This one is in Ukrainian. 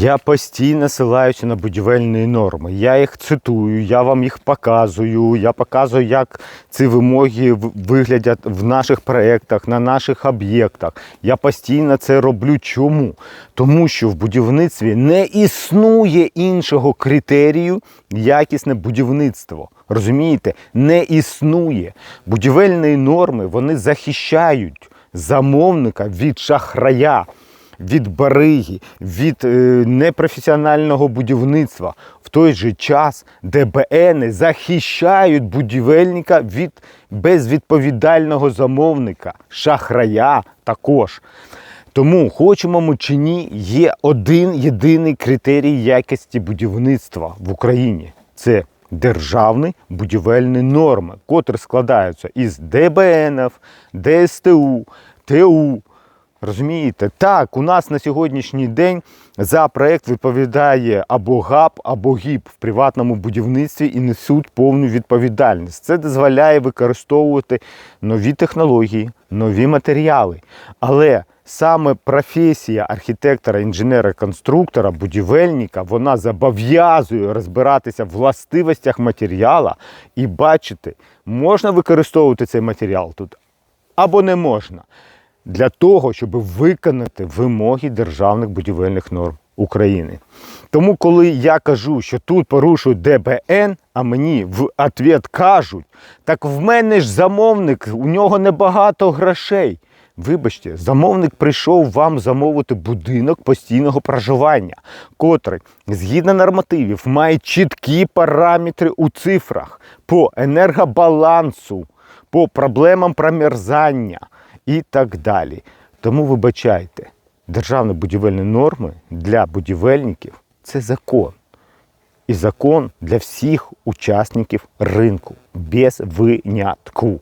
Я постійно силаюся на будівельні норми. Я їх цитую, я вам їх показую. Я показую, як ці вимоги виглядять в наших проєктах, на наших об'єктах. Я постійно це роблю. Чому? Тому що в будівництві не існує іншого критерію якісне будівництво. Розумієте? Не існує. Будівельні норми вони захищають замовника від шахрая від бариги, від е, непрофесіонального будівництва. В той же час ДБН захищають будівельника від безвідповідального замовника, шахрая також. Тому, хочемо ми чи ні, є один єдиний критерій якості будівництва в Україні. Це державні будівельні норми, котрі складаються із ДБНів, ДСТУ, ТУ. Розумієте? Так, у нас на сьогоднішній день за проект відповідає або ГАП, або ГІП в приватному будівництві і несуть повну відповідальність. Це дозволяє використовувати нові технології, нові матеріали. Але саме професія архітектора, інженера, конструктора, будівельника, вона зобов'язує розбиратися в властивостях матеріала і бачити, можна використовувати цей матеріал тут або не можна для того, щоб виконати вимоги державних будівельних норм України. Тому, коли я кажу, що тут порушують ДБН, а мені в відповідь кажуть, так в мене ж замовник, у нього небагато грошей. Вибачте, замовник прийшов вам замовити будинок постійного проживання, котрий, згідно нормативів, має чіткі параметри у цифрах по енергобалансу, по проблемам промерзання і так далі. Тому вибачайте, державні будівельні норми для будівельників це закон. І закон для всіх учасників ринку без винятку.